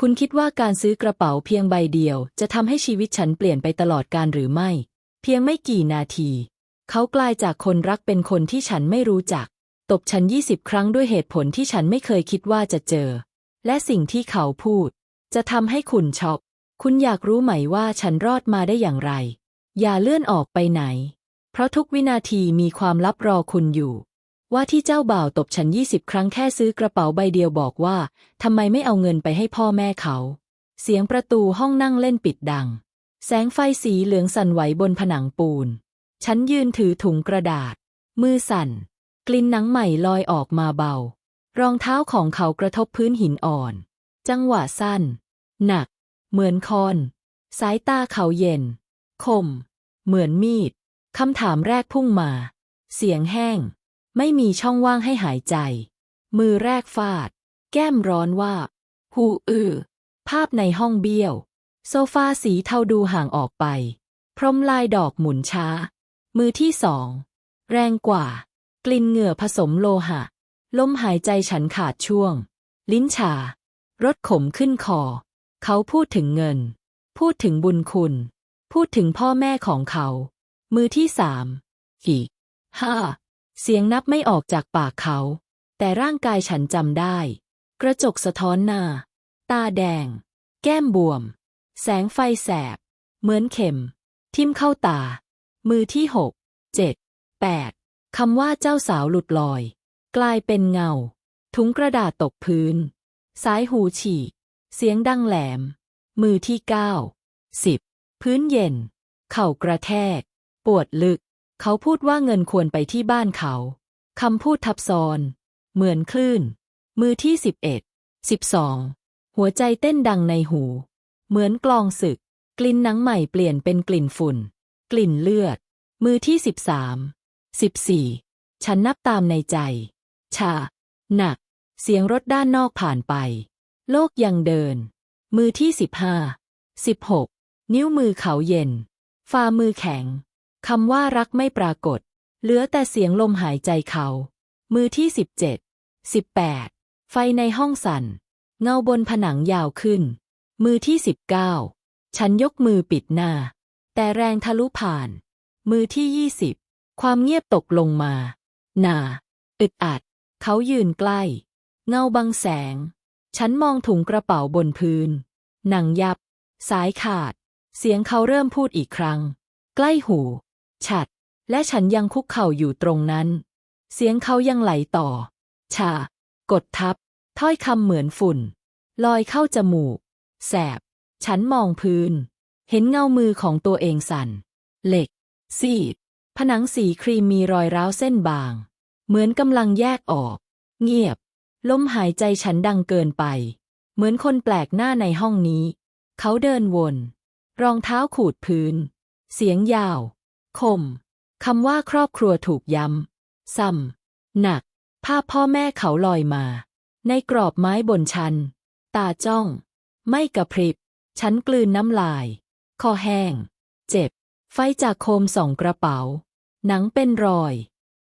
คุณคิดว่าการซื้อกระเป๋าเพียงใบเดียว จะทำให้ชีวิตฉันเปลี่ยนไปตลอดการหรือไม่ เพียงไม่กี่นาที เขากลายจากคนรักเป็นคนที่ฉันไม่รู้จัก ตบฉันยี่สิบครั้งด้วยเหตุผลที่ฉันไม่เคยคิดว่าจะเจอ และสิ่งที่เขาพูด จะทำให้คุณช็อกคุณอยากรู้ไหมว่าฉันรอดมาได้อย่างไร อย่าเลื่อนออกไปไหน เพราะทุกวินาทีมีความลับรอคุณอยู่ ว่าที่เจ้าบ่าวตบฉันยี่สิบครั้งแค่ซื้อกระเป๋าใบเดียวบอกว่าทำไมไม่เอาเงินไปให้พ่อแม่เขา เสียงประตูห้องนั่งเล่นปิดดัง แสงไฟสีเหลืองสั่นไหวบนผนังปูน ฉันยืนถือถุงกระดาษ มือสั่น กลิ่นหนังใหม่ลอยออกมาเบา รองเท้าของเขากระทบพื้นหินอ่อน จังหวะสั้น หนัก เหมือนคอน สายตาเขาเย็น คม เหมือนมีดคำถามแรกพุ่งมา เสียงแห้ง ไม่มีช่องว่างให้หายใจ มือแรกฟาด แก้มร้อนว่า หูอือ ภาพในห้องเบี้ยว โซฟาสีเทาดูห่างออกไป พรมลายดอกหมุนช้า มือที่สอง แรงกว่า กลิ่นเหงื่อผสมโลหะ ลมหายใจฉันขาดช่วง ลิ้นชารสขมขึ้นคอ เขาพูดถึงเงิน พูดถึงบุญคุณ พูดถึงพ่อแม่ของเขา มือที่สามอีกห้า เสียงนับไม่ออกจากปากเขา แต่ร่างกายฉันจำได้ กระจกสะท้อนหน้า ตาแดง แก้มบวม แสงไฟแสบ เหมือนเข็ม ทิ่มเข้าตา มือที่หก เจ็ด แปดคำว่าเจ้าสาวหลุดลอย กลายเป็นเงา ถุงกระดาษตกพื้น สายหูฉีก เสียงดังแหลม มือที่เก้า สิบ พื้นเย็น เข่ากระแทก ปวดลึก เขาพูดว่าเงินควรไปที่บ้านเขา คำพูดทับซ้อน เหมือนคลื่น มือที่สิบเอ็ดสิบสองหัวใจเต้นดังในหู เหมือนกลองศึก กลิ่นหนังใหม่เปลี่ยนเป็นกลิ่นฝุ่น กลิ่นเลือด มือที่สิบสามสิบสี่ฉันนับตามในใจ ชา หนัก เสียงรถด้านนอกผ่านไป โลกยังเดิน มือที่สิบห้าสิบหกนิ้วมือเขาเย็น ฝ่ามือแข็ง คำว่ารักไม่ปรากฏ เหลือแต่เสียงลมหายใจเขา มือที่สิบเจ็ดสิบแปดไฟในห้องสั่น เงาบนผนังยาวขึ้น มือที่สิบเก้าฉันยกมือปิดหน้า แต่แรงทะลุผ่าน มือที่ยี่สิบความเงียบตกลงมาหนาอึดอัด เขายืนใกล้ เงาบังแสง ฉันมองถุงกระเป๋าบนพื้น หนังยับ สายขาด เสียงเขาเริ่มพูดอีกครั้ง ใกล้หู ฉัด และฉันยังคุกเข่าอยู่ตรงนั้น เสียงเขายังไหลต่อ ชา กดทับ ถ้อยคำเหมือนฝุ่น ลอยเข้าจมูก แสบ ฉันมองพื้น เห็นเงามือของตัวเองสั่น เหล็ก ซีด ผนังสีครีมมีรอยร้าวเส้นบาง เหมือนกำลังแยกออก เงียบ ลมหายใจฉันดังเกินไป เหมือนคนแปลกหน้าในห้องนี้ เขาเดินวน รองเท้าขูดพื้น เสียงยาว คม คำว่าครอบครัวถูกย้ำ ซ้ำ หนัก ภาพพ่อแม่เขาลอยมา ในกรอบไม้บนชัน ตาจ้อง ไม่กระพริบ ฉันกลืนน้ำลาย คอแห้ง เจ็บ ไฟจากโคมส่องกระเป๋า หนังเป็นรอย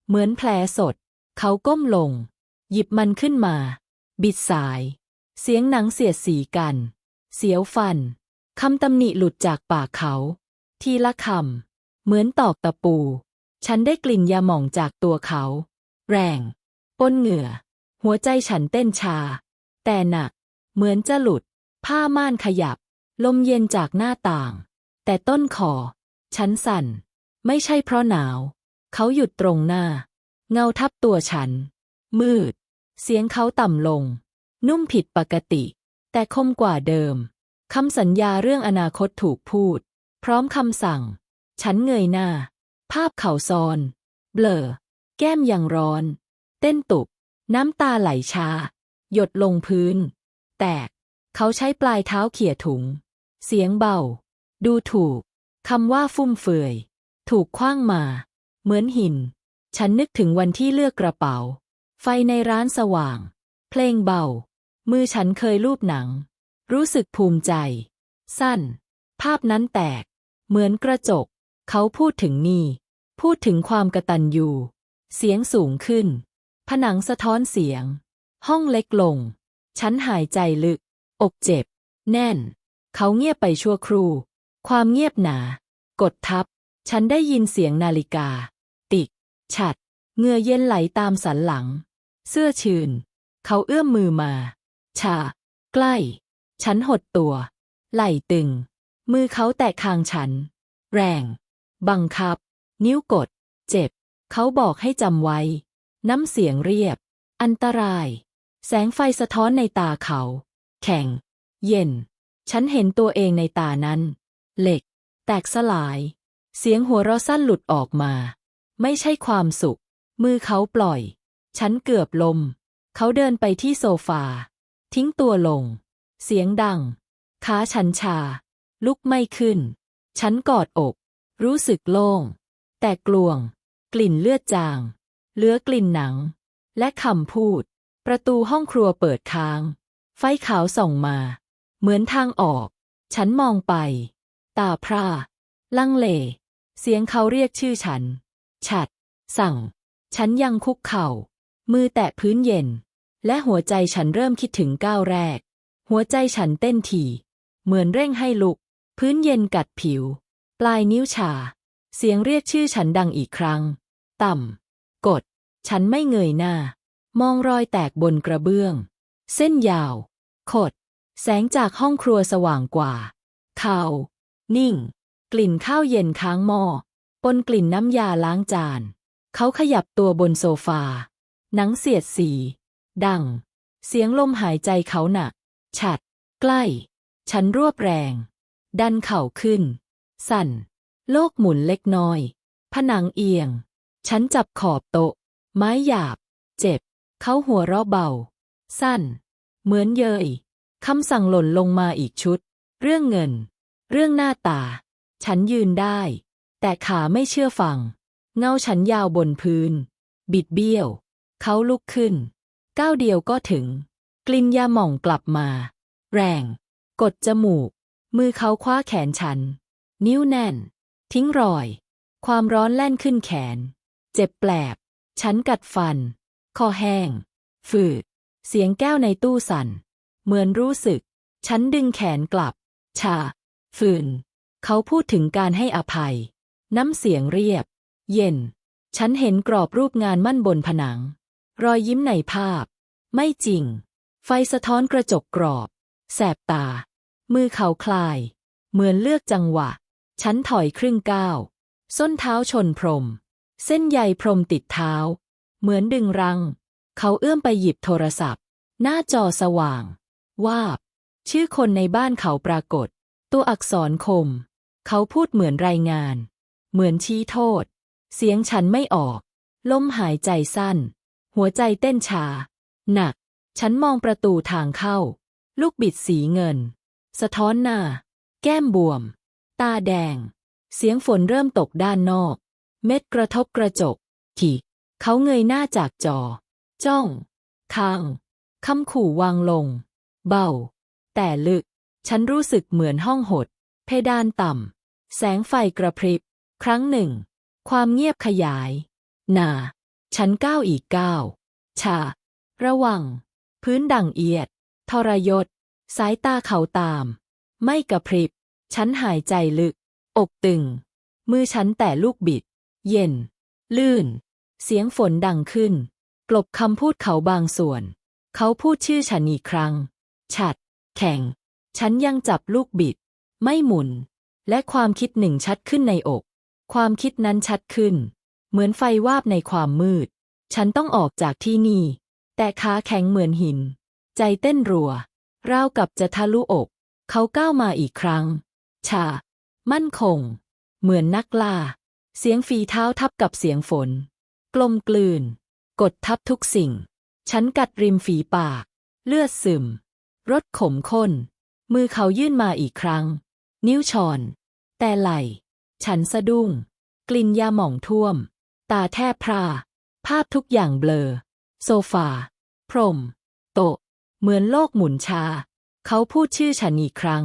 เหมือนแผลสด เขาก้มลง หยิบมันขึ้นมา บิดสาย เสียงหนังเสียดสีกัน เสียวฟันคำตำหนิหลุดจากปากเขา ทีละคำ เหมือนตอกตะปู ฉันได้กลิ่นยาหม่องจากตัวเขา แรง ป้นเหงื่อ หัวใจฉันเต้นชา แต่หนัก เหมือนจะหลุด ผ้าม่านขยับ ลมเย็นจากหน้าต่าง แต่ต้นคอ ฉันสั่น ไม่ใช่เพราะหนาว เขาหยุดตรงหน้า เงาทับตัวฉัน มืด เสียงเขาต่ำลง นุ่มผิดปกติ แต่คมกว่าเดิม คำสัญญาเรื่องอนาคตถูกพูด พร้อมคำสั่ง ฉันเงยหน้า ภาพเข่าซอน เบลอ แก้มยังร้อน เต้นตุบ น้ำตาไหลชา หยดลงพื้น แตก เขาใช้ปลายเท้าเขี่ยถุง เสียงเบา ดูถูก คำว่าฟุ่มเฟือย ถูกคว้างมา เหมือนหิน ฉันนึกถึงวันที่เลือกกระเป๋า ไฟในร้านสว่าง เพลงเบา มือฉันเคยลูบหนัง รู้สึกภูมิใจ สั้น ภาพนั้นแตก เหมือนกระจก เขาพูดถึงนี่ พูดถึงความกระตันอยู่ เสียงสูงขึ้น ผนังสะท้อนเสียง ห้องเล็กลง ฉันหายใจลึก อกเจ็บ แน่น เขาเงียบไปชั่วครู่ ความเงียบหนา กดทับ ฉันได้ยินเสียงนาฬิกา ติก ฉัดเงือเย็นไหลตามสันหลัง เสื้อชืน เขาเอื้อมมือมา ชา ใกล้ ฉันหดตัว ไหล่ตึง มือเขาแตะคางฉัน แรง บังคับ นิ้วกด เจ็บ เขาบอกให้จำไว้ น้ำเสียงเรียบ อันตราย แสงไฟสะท้อนในตาเขา แข็ง เย็น ฉันเห็นตัวเองในตานั้น เหล็ก แตกสลาย เสียงหัวเราะสั้นหลุดออกมา ไม่ใช่ความสุข มือเขาปล่อย ฉันเกือบลม เขาเดินไปที่โซฟา ทิ้งตัวลง เสียงดัง ขาฉันชา ลุกไม่ขึ้น ฉันกอดอก รู้สึกโล่ง แต่กลวง กลิ่นเลือดจาง เหลือกลิ่นหนัง และคำพูด ประตูห้องครัวเปิดค้าง ไฟขาวส่องมา เหมือนทางออก ฉันมองไป ตาพร่า ลังเล เสียงเขาเรียกชื่อฉัน ฉัด สั่ง ฉันยังคุกเข่า มือแตะพื้นเย็น และหัวใจฉันเริ่มคิดถึงก้าวแรก หัวใจฉันเต้นถี่ เหมือนเร่งให้ลุก พื้นเย็นกัดผิว ลายนิ้วชา เสียงเรียกชื่อฉันดังอีกครั้ง ต่ำ กด ฉันไม่เงยหน้า มองรอยแตกบนกระเบื้อง เส้นยาว ขด แสงจากห้องครัวสว่างกว่า เข่านิ่ง กลิ่นข้าวเย็นค้างหม้อปนกลิ่นน้ำยาล้างจาน เขาขยับตัวบนโซฟา หนังเสียดสี ดัง เสียงลมหายใจเขาหนัก ฉัด ใกล้ ฉันรวบแรง ดันเข่าขึ้น สั่น โลกหมุนเล็กน้อย ผนังเอียง ฉันจับขอบโต๊ะ ไม้หยาบ เจ็บ เขาหัวเราะเบา สั้น เหมือนเยยคำสั่งหล่นลงมาอีกชุด เรื่องเงิน เรื่องหน้าตา ฉันยืนได้ แต่ขาไม่เชื่อฟัง เงาฉันยาวบนพื้น บิดเบี้ยว เขาลุกขึ้น ก้าวเดียวก็ถึง กลิ่นยาหม่องกลับมา แรง กดจมูก มือเขาคว้าแขนฉัน นิ้วแน่น ทิ้งรอย ความร้อนแล่นขึ้นแขน เจ็บแปลบ ฉันกัดฟัน คอแห้ง ฝืด เสียงแก้วในตู้สั่น เหมือนรู้สึก ฉันดึงแขนกลับ ชา ฝืน เขาพูดถึงการให้อภัย น้ำเสียงเรียบ เย็น ฉันเห็นกรอบรูปงานมั่นบนผนัง รอยยิ้มในภาพ ไม่จริง ไฟสะท้อนกระจกกรอบ แสบตา มือเขาคลาย เหมือนเลือกจังหวะ ฉันถอยครึ่งก้าว ส้นเท้าชนพรม เส้นใยพรมติดเท้า เหมือนดึงรัง เขาเอื้อมไปหยิบโทรศัพท์ หน้าจอสว่าง วาบ ชื่อคนในบ้านเขาปรากฏ ตัวอักษรคม เขาพูดเหมือนรายงาน เหมือนชี้โทษ เสียงฉันไม่ออก ลมหายใจสั้น หัวใจเต้นชา หนัก ฉันมองประตูทางเข้า ลูกบิดสีเงิน สะท้อนหน้า แก้มบวม ตาแดง เสียงฝนเริ่มตกด้านนอก เม็ดกระทบกระจกที่ เขาเงยหน้าจากจอ จ้องคางคำขู่วางลง เบา แต่ลึก ฉันรู้สึกเหมือนห้องหด เพดานต่ำ แสงไฟกระพริบ ครั้งหนึ่ง ความเงียบขยาย หนา ฉันก้าวอีกก้าว ชา ระวัง พื้นดังเอียด ทรยศ สายตาเขาตาม ไม่กระพริบ ฉันหายใจลึก อกตึง มือฉันแต่ลูกบิด เย็น ลื่น เสียงฝนดังขึ้น กลบคำพูดเขาบางส่วน เขาพูดชื่อฉันอีกครั้ง ฉัด แข็งฉันยังจับลูกบิด ไม่หมุน และความคิดหนึ่งชัดขึ้นในอก ความคิดนั้นชัดขึ้น เหมือนไฟวาบในความมืด ฉันต้องออกจากที่นี่ แต่ขาแข็งเหมือนหิน ใจเต้นรัวราวกับจะทะลุอก เขาก้าวมาอีกครั้ง ชา มั่นคง เหมือนนักล่า เสียงฝีเท้าทับกับเสียงฝน กลมกลืน กดทับทุกสิ่ง ฉันกัดริมฝีปาก เลือดซึม รสขมข้น มือเขายื่นมาอีกครั้ง นิ้วชอน แต่ไหล ฉันสะดุ้ง กลิ่นยาหม่องท่วม ตาแทบพร่าภาพทุกอย่างเบลอ โซฟา พรม โต๊ะเหมือนโลกหมุนชา เขาพูดชื่อฉันอีกครั้ง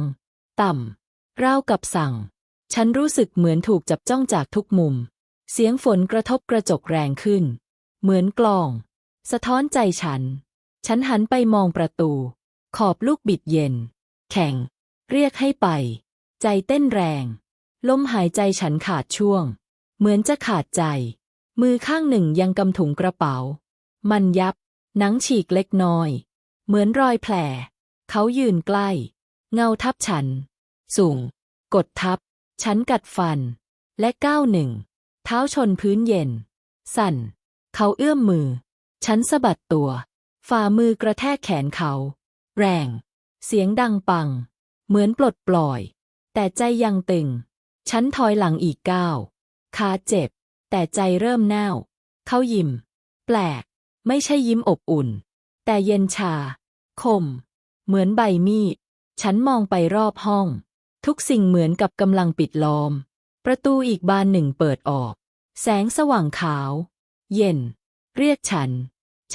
ต่ำ ราวกับสั่ง ฉันรู้สึกเหมือนถูกจับจ้องจากทุกมุม เสียงฝนกระทบกระจกแรงขึ้น เหมือนกลอง สะท้อนใจฉัน ฉันหันไปมองประตู ขอบลูกบิดเย็น แข่งเรียกให้ไป ใจเต้นแรง ลมหายใจฉันขาดช่วง เหมือนจะขาดใจ มือข้างหนึ่งยังกำถุงกระเป๋า มันยับ หนังฉีกเล็กน้อย เหมือนรอยแผล เขายืนใกล้ เงาทับฉัน สูง กดทับฉันกัดฟัน และก้าวหนึ่ง เท้าชนพื้นเย็น สั่น เขาเอื้อมมือฉันสะบัดตัว ฝ่ามือกระแทกแขนเขา แรง เสียงดังปัง เหมือนปลดปล่อย แต่ใจยังตึงฉันถอยหลังอีกก้าวขาเจ็บ แต่ใจเริ่มแน่ว เขายิ้ม แปลก ไม่ใช่ยิ้มอบอุ่น แต่เย็นชา คม เหมือนใบมีด ฉันมองไปรอบห้อง ทุกสิ่งเหมือนกับกำลังปิดล้อม ประตูอีกบานหนึ่งเปิดออก แสงสว่างขาว เย็น เรียกฉัน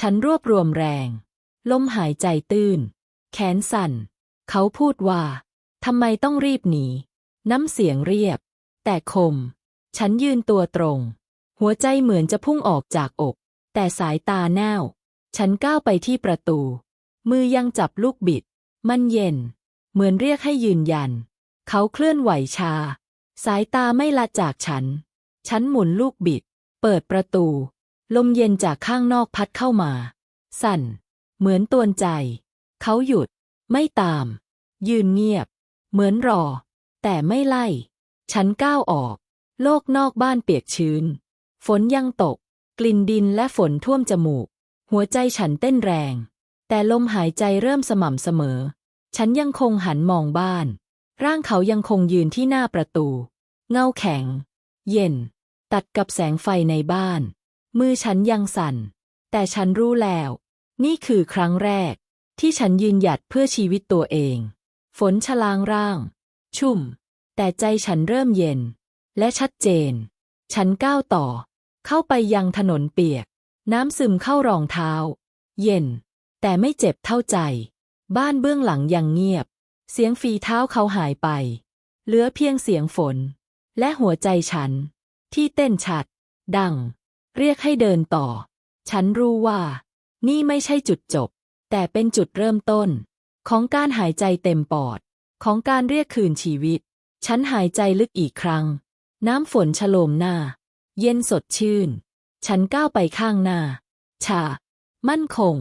ฉันรวบรวมแรง ลมหายใจตื้น แขนสั่น เขาพูดว่า ทำไมต้องรีบหนี น้ำเสียงเรียบ แต่คม ฉันยืนตัวตรง หัวใจเหมือนจะพุ่งออกจากอก แต่สายตาแน่ว ฉันก้าวไปที่ประตู มือยังจับลูกบิด มันเย็น เหมือนเรียกให้ยืนยัน เขาเคลื่อนไหวชา สายตาไม่ละจากฉัน ฉันหมุนลูกบิด เปิดประตู ลมเย็นจากข้างนอกพัดเข้ามา สั่น เหมือนตวนใจ เขาหยุด ไม่ตาม ยืนเงียบ เหมือนรอ แต่ไม่ไล่ ฉันก้าวออก โลกนอกบ้านเปียกชื้น ฝนยังตก กลิ่นดินและฝนท่วมจมูก หัวใจฉันเต้นแรง แต่ลมหายใจเริ่มสม่ำเสมอ ฉันยังคงหันมองบ้าน ร่างเขายังคงยืนที่หน้าประตู เงาแข็ง เย็น ตัดกับแสงไฟในบ้าน มือฉันยังสั่น แต่ฉันรู้แล้ว นี่คือครั้งแรก ที่ฉันยืนหยัดเพื่อชีวิตตัวเอง ฝนชลางร่าง ชุ่ม แต่ใจฉันเริ่มเย็น และชัดเจน ฉันก้าวต่อ เข้าไปยังถนนเปียก น้ำซึมเข้ารองเท้า เย็น แต่ไม่เจ็บเท่าใจ บ้านเบื้องหลังยังเงียบ เสียงฝีเท้าเขาหายไป เหลือเพียงเสียงฝน และหัวใจฉัน ที่เต้นชัด ดัง เรียกให้เดินต่อ ฉันรู้ว่า นี่ไม่ใช่จุดจบ แต่เป็นจุดเริ่มต้น ของการหายใจเต็มปอด ของการเรียกคืนชีวิต ฉันหายใจลึกอีกครั้ง น้ำฝนฉโลมหน้า เย็นสดชื่น ฉันก้าวไปข้างหน้า ชา มั่นคง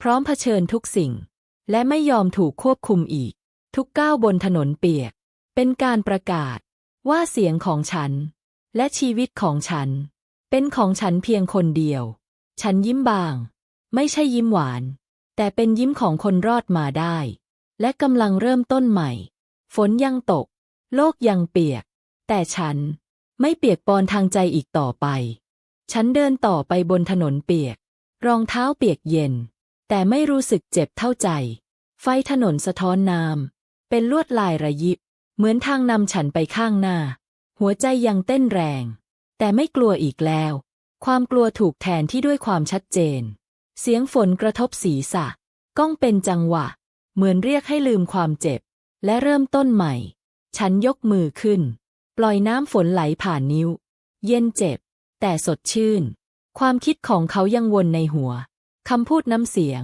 พร้อมเผชิญทุกสิ่ง และไม่ยอมถูกควบคุมอีก ทุกก้าวบนถนนเปียก เป็นการประกาศ ว่าเสียงของฉัน และชีวิตของฉัน เป็นของฉันเพียงคนเดียว ฉันยิ้มบาง ไม่ใช่ยิ้มหวาน แต่เป็นยิ้มของคนรอดมาได้ และกำลังเริ่มต้นใหม่ ฝนยังตก โลกยังเปียก แต่ฉันไม่เปียกปอนทางใจอีกต่อไป ฉันเดินต่อไปบนถนนเปียก รองเท้าเปียกเย็น แต่ไม่รู้สึกเจ็บเท่าใจ ไฟถนนสะท้อนน้ำ เป็นลวดลายระยิบ เหมือนทางนำฉันไปข้างหน้า หัวใจยังเต้นแรง แต่ไม่กลัวอีกแล้ว ความกลัวถูกแทนที่ด้วยความชัดเจน เสียงฝนกระทบศีรษะ ก้องเป็นจังหวะ เหมือนเรียกให้ลืมความเจ็บ และเริ่มต้นใหม่ ฉันยกมือขึ้น ปล่อยน้ำฝนไหลผ่านนิ้ว เย็นเจ็บ แต่สดชื่น ความคิดของเขายังวนในหัวคำพูดน้ำเสียง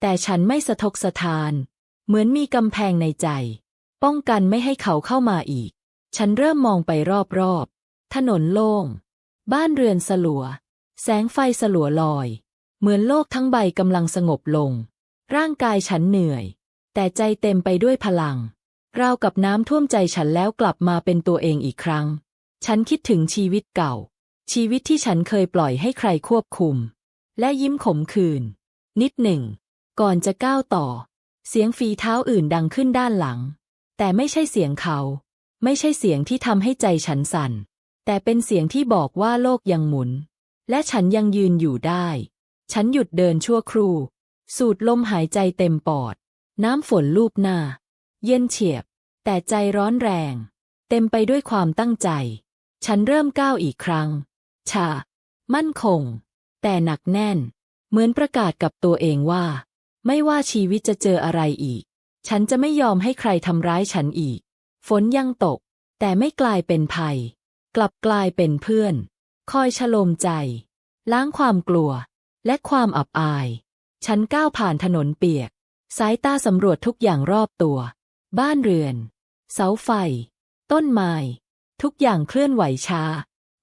แต่ฉันไม่สะทกสะทาน เหมือนมีกำแพงในใจ ป้องกันไม่ให้เขาเข้ามาอีก ฉันเริ่มมองไปรอบๆ ถนนโล่ง บ้านเรือนสลัว แสงไฟสลัวลอย เหมือนโลกทั้งใบกำลังสงบลง ร่างกายฉันเหนื่อย แต่ใจเต็มไปด้วยพลัง ราวกับน้ำท่วมใจฉันแล้วกลับมาเป็นตัวเองอีกครั้ง ฉันคิดถึงชีวิตเก่า ชีวิตที่ฉันเคยปล่อยให้ใครควบคุม และยิ้มขมขื่นนิดหนึ่ง ก่อนจะก้าวต่อ เสียงฝีเท้าอื่นดังขึ้นด้านหลัง แต่ไม่ใช่เสียงเขา ไม่ใช่เสียงที่ทำให้ใจฉันสั่น แต่เป็นเสียงที่บอกว่าโลกยังหมุน และฉันยังยืนอยู่ได้ ฉันหยุดเดินชั่วครู่ สูดลมหายใจเต็มปอด น้ำฝนลูบหน้า เย็นเฉียบ แต่ใจร้อนแรง เต็มไปด้วยความตั้งใจ ฉันเริ่มก้าวอีกครั้ง ชา มั่นคง แต่หนักแน่น เหมือนประกาศกับตัวเองว่า ไม่ว่าชีวิตจะเจออะไรอีก ฉันจะไม่ยอมให้ใครทำร้ายฉันอีก ฝนยังตก แต่ไม่กลายเป็นภัย กลับกลายเป็นเพื่อน คอยชโลมใจ ล้างความกลัว และความอับอาย ฉันก้าวผ่านถนนเปียก สายตาสำรวจทุกอย่างรอบตัว บ้านเรือน เสาไฟ ต้นไม้ ทุกอย่างเคลื่อนไหวช้า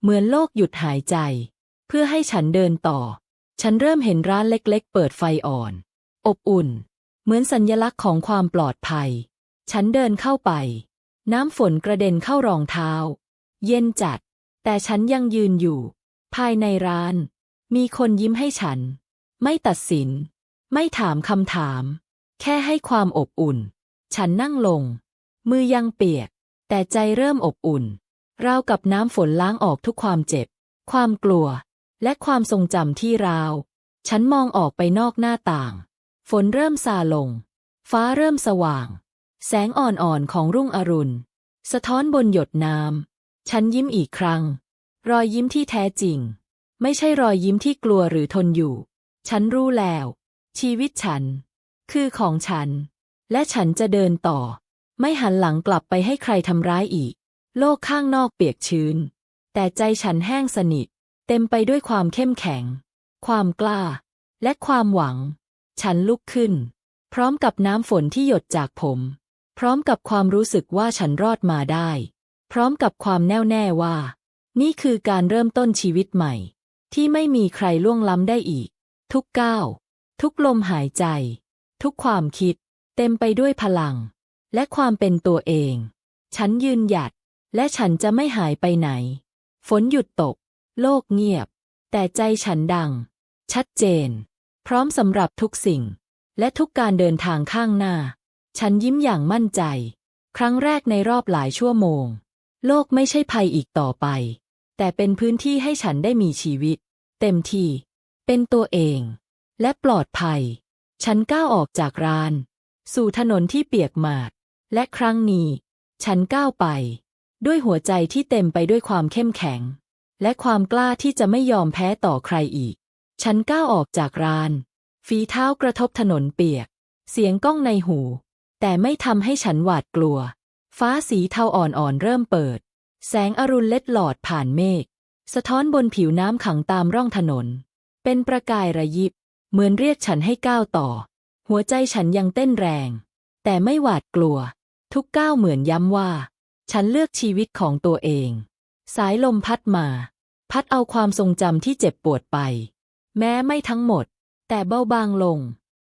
เหมือนโลกหยุดหายใจ เพื่อให้ฉันเดินต่อ ฉันเริ่มเห็นร้านเล็กๆ เปิดไฟอ่อน อบอุ่น เหมือนสัญญลักษณ์ของความปลอดภัย ฉันเดินเข้าไป น้ำฝนกระเด็นเข้ารองเท้า เย็นจัด แต่ฉันยังยืนอยู่ ภายในร้าน มีคนยิ้มให้ฉัน ไม่ตัดสิน ไม่ถามคำถาม แค่ให้ความอบอุ่น ฉันนั่งลง มือยังเปียก แต่ใจเริ่มอบอุ่นราวกับน้ำฝนล้างออกทุกความเจ็บ ความกลัว และความทรงจำที่ราว ฉันมองออกไปนอกหน้าต่าง ฝนเริ่มซาลง ฟ้าเริ่มสว่าง แสงอ่อนๆของรุ่งอรุณ สะท้อนบนหยดน้ำ ฉันยิ้มอีกครั้ง รอยยิ้มที่แท้จริง ไม่ใช่รอยยิ้มที่กลัวหรือทนอยู่ ฉันรู้แล้ว ชีวิตฉัน คือของฉัน และฉันจะเดินต่อ ไม่หันหลังกลับไปให้ใครทำร้ายอีก โลกข้างนอกเปียกชื้น แต่ใจฉันแห้งสนิท เต็มไปด้วยความเข้มแข็ง ความกล้า และความหวัง ฉันลุกขึ้น พร้อมกับน้ำฝนที่หยดจากผม พร้อมกับความรู้สึกว่าฉันรอดมาได้ พร้อมกับความแน่วแน่ว่า นี่คือการเริ่มต้นชีวิตใหม่ ที่ไม่มีใครล่วงล้ำได้อีก ทุกก้าว ทุกลมหายใจ ทุกความคิด เต็มไปด้วยพลัง และความเป็นตัวเอง ฉันยืนหยัด และฉันจะไม่หายไปไหน ฝนหยุดตก โลกเงียบ แต่ใจฉันดัง ชัดเจน พร้อมสำหรับทุกสิ่ง และทุกการเดินทางข้างหน้า ฉันยิ้มอย่างมั่นใจ ครั้งแรกในรอบหลายชั่วโมง โลกไม่ใช่ภัยอีกต่อไป แต่เป็นพื้นที่ให้ฉันได้มีชีวิต เต็มที่ เป็นตัวเอง และปลอดภัย ฉันก้าวออกจากร้าน สู่ถนนที่เปียกหมาด และครั้งนี้ ฉันก้าวไป ด้วยหัวใจที่เต็มไปด้วยความเข้มแข็ง และความกล้าที่จะไม่ยอมแพ้ต่อใครอีกฉันก้าวออกจากร้าน ฝีเท้ากระทบถนนเปียก เสียงก้องในหู แต่ไม่ทำให้ฉันหวาดกลัว ฟ้าสีเทาอ่อนๆเริ่มเปิด แสงอรุณเล็ดหลอดผ่านเมฆ สะท้อนบนผิวน้ำขังตามร่องถนน เป็นประกายระยิบ เหมือนเรียกฉันให้ก้าวต่อ หัวใจฉันยังเต้นแรง แต่ไม่หวาดกลัว ทุกก้าวเหมือนย้ำว่า ฉันเลือกชีวิตของตัวเอง สายลมพัดมา พัดเอาความทรงจำที่เจ็บปวดไป แม้ไม่ทั้งหมด แต่เบาบางลง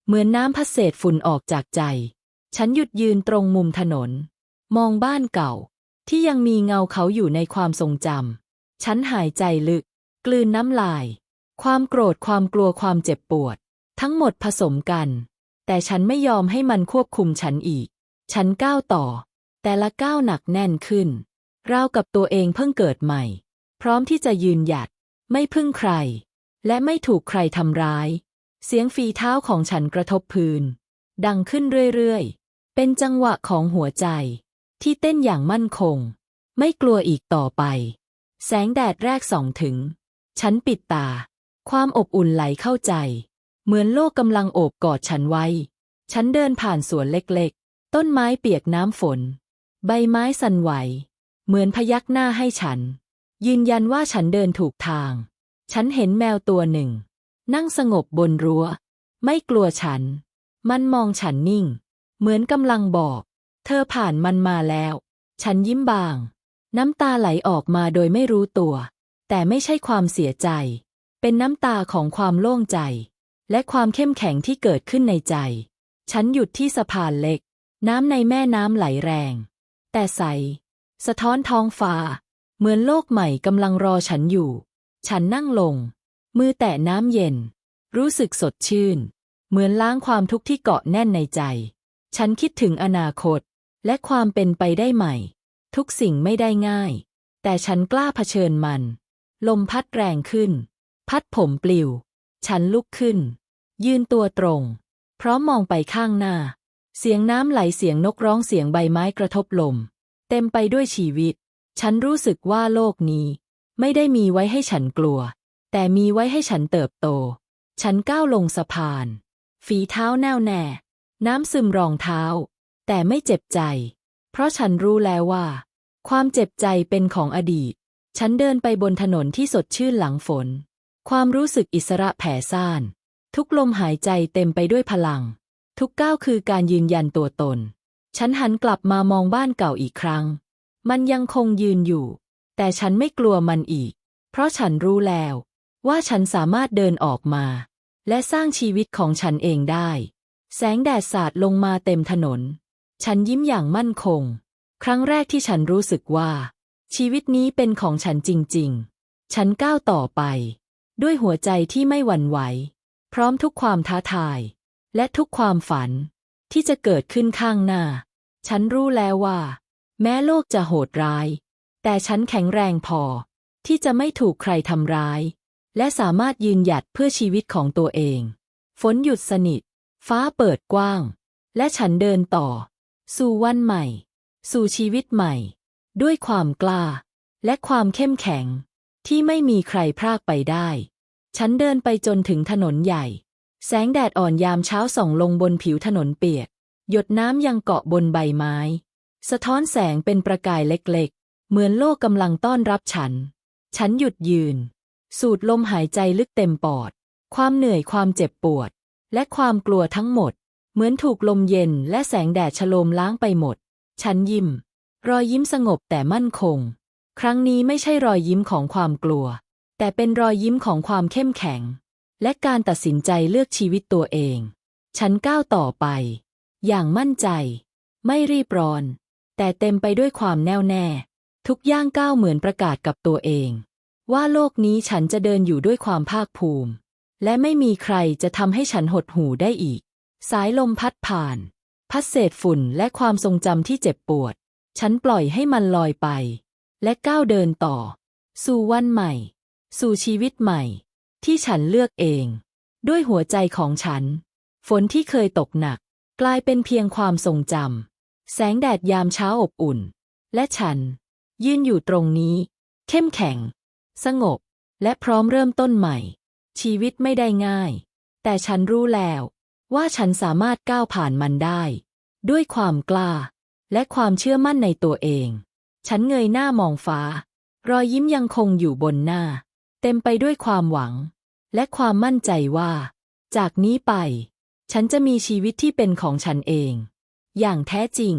เหมือนน้ำพัดเศษฝุ่นออกจากใจ ฉันหยุดยืนตรงมุมถนน มองบ้านเก่า ที่ยังมีเงาเขาอยู่ในความทรงจำฉันหายใจลึก กลืนน้ำลาย ความโกรธความกลัวความเจ็บปวด ทั้งหมดผสมกัน แต่ฉันไม่ยอมให้มันควบคุมฉันอีก ฉันก้าวต่อ แต่ละก้าวหนักแน่นขึ้นราวกับตัวเองเพิ่งเกิดใหม่ พร้อมที่จะยืนหยัด ไม่พึ่งใคร และไม่ถูกใครทำร้าย เสียงฝีเท้าของฉันกระทบพื้น ดังขึ้นเรื่อยๆ เป็นจังหวะของหัวใจ ที่เต้นอย่างมั่นคง ไม่กลัวอีกต่อไป แสงแดดแรกส่องถึง ฉันปิดตา ความอบอุ่นไหลเข้าใจ เหมือนโลกกำลังโอบกอดฉันไว้ ฉันเดินผ่านสวนเล็กๆ ต้นไม้เปียกน้ำฝน ใบไม้สั่นไหว เหมือนพยักหน้าให้ฉัน ยืนยันว่าฉันเดินถูกทาง ฉันเห็นแมวตัวหนึ่ง นั่งสงบบนรั้ว ไม่กลัวฉัน มันมองฉันนิ่ง เหมือนกำลังบอก เธอผ่านมันมาแล้ว ฉันยิ้มบาง น้ำตาไหลออกมาโดยไม่รู้ตัว แต่ไม่ใช่ความเสียใจ เป็นน้ำตาของความโล่งใจ และความเข้มแข็งที่เกิดขึ้นในใจ ฉันหยุดที่สะพานเล็ก น้ำในแม่น้ำไหลแรง แต่ใส สะท้อนท้องฟ้า เหมือนโลกใหม่กำลังรอฉันอยู่ ฉันนั่งลง มือแตะน้ำเย็น รู้สึกสดชื่น เหมือนล้างความทุกข์ที่เกาะแน่นในใจ ฉันคิดถึงอนาคต และความเป็นไปได้ใหม่ ทุกสิ่งไม่ได้ง่าย แต่ฉันกล้าเผชิญมัน ลมพัดแรงขึ้น พัดผมปลิว ฉันลุกขึ้น ยืนตัวตรง พร้อมมองไปข้างหน้า เสียงน้ำไหลเสียงนกร้องเสียงใบไม้กระทบลม เต็มไปด้วยชีวิต ฉันรู้สึกว่าโลกนี้ ไม่ได้มีไว้ให้ฉันกลัว แต่มีไว้ให้ฉันเติบโต ฉันก้าวลงสะพาน ฝีเท้าแน่วแน่ น้ำซึมรองเท้า แต่ไม่เจ็บใจ เพราะฉันรู้แล้วว่า ความเจ็บใจเป็นของอดีต ฉันเดินไปบนถนนที่สดชื่นหลังฝน ความรู้สึกอิสระแผ่ซ่าน ทุกลมหายใจเต็มไปด้วยพลัง ทุกก้าวคือการยืนยันตัวตน ฉันหันกลับมามองบ้านเก่าอีกครั้ง มันยังคงยืนอยู่ แต่ฉันไม่กลัวมันอีก เพราะฉันรู้แล้ว ว่าฉันสามารถเดินออกมา และสร้างชีวิตของฉันเองได้ แสงแดดสาดลงมาเต็มถนน ฉันยิ้มอย่างมั่นคง ครั้งแรกที่ฉันรู้สึกว่า ชีวิตนี้เป็นของฉันจริง ๆ ฉันก้าวต่อไป ด้วยหัวใจที่ไม่หวั่นไหว พร้อมทุกความท้าทาย และทุกความฝัน ที่จะเกิดขึ้นข้างหน้า ฉันรู้แล้วว่า แม้โลกจะโหดร้าย แต่ฉันแข็งแรงพอ ที่จะไม่ถูกใครทำร้าย และสามารถยืนหยัดเพื่อชีวิตของตัวเอง ฝนหยุดสนิท ฟ้าเปิดกว้าง และฉันเดินต่อ สู่วันใหม่ สู่ชีวิตใหม่ ด้วยความกล้า และความเข้มแข็ง ที่ไม่มีใครพรากไปได้ ฉันเดินไปจนถึงถนนใหญ่ แสงแดดอ่อนยามเช้าส่องลงบนผิวถนนเปียก หยดน้ำยังเกาะบนใบไม้ สะท้อนแสงเป็นประกายเล็กๆ เหมือนโลกกำลังต้อนรับฉัน ฉันหยุดยืน สูดลมหายใจลึกเต็มปอด ความเหนื่อยความเจ็บปวด และความกลัวทั้งหมด เหมือนถูกลมเย็นและแสงแดดฉโลมล้างไปหมด ฉันยิ้ม รอยยิ้มสงบแต่มั่นคง ครั้งนี้ไม่ใช่รอยยิ้มของความกลัว แต่เป็นรอยยิ้มของความเข้มแข็ง และการตัดสินใจเลือกชีวิตตัวเอง ฉันก้าวต่อไป อย่างมั่นใจ ไม่รีบร้อน แต่เต็มไปด้วยความแน่วแน่ ทุกย่างก้าวเหมือนประกาศกับตัวเอง ว่าโลกนี้ฉันจะเดินอยู่ด้วยความภาคภูมิ และไม่มีใครจะทำให้ฉันหดหู่ได้อีก สายลมพัดผ่าน พัดเศษฝุ่นและความทรงจำที่เจ็บปวด ฉันปล่อยให้มันลอยไป และก้าวเดินต่อ สู่วันใหม่ สู่ชีวิตใหม่ ที่ฉันเลือกเอง ด้วยหัวใจของฉัน ฝนที่เคยตกหนัก กลายเป็นเพียงความทรงจำแสงแดดยามเช้าอบอุ่น และฉัน ยืนอยู่ตรงนี้ เข้มแข็ง สงบ และพร้อมเริ่มต้นใหม่ ชีวิตไม่ได้ง่าย แต่ฉันรู้แล้ว ว่าฉันสามารถก้าวผ่านมันได้ ด้วยความกล้า และความเชื่อมั่นในตัวเอง ฉันเงยหน้ามองฟ้า รอยยิ้มยังคงอยู่บนหน้า เต็มไปด้วยความหวัง และความมั่นใจว่า จากนี้ไป ฉันจะมีชีวิตที่เป็นของฉันเอง อย่างแท้จริง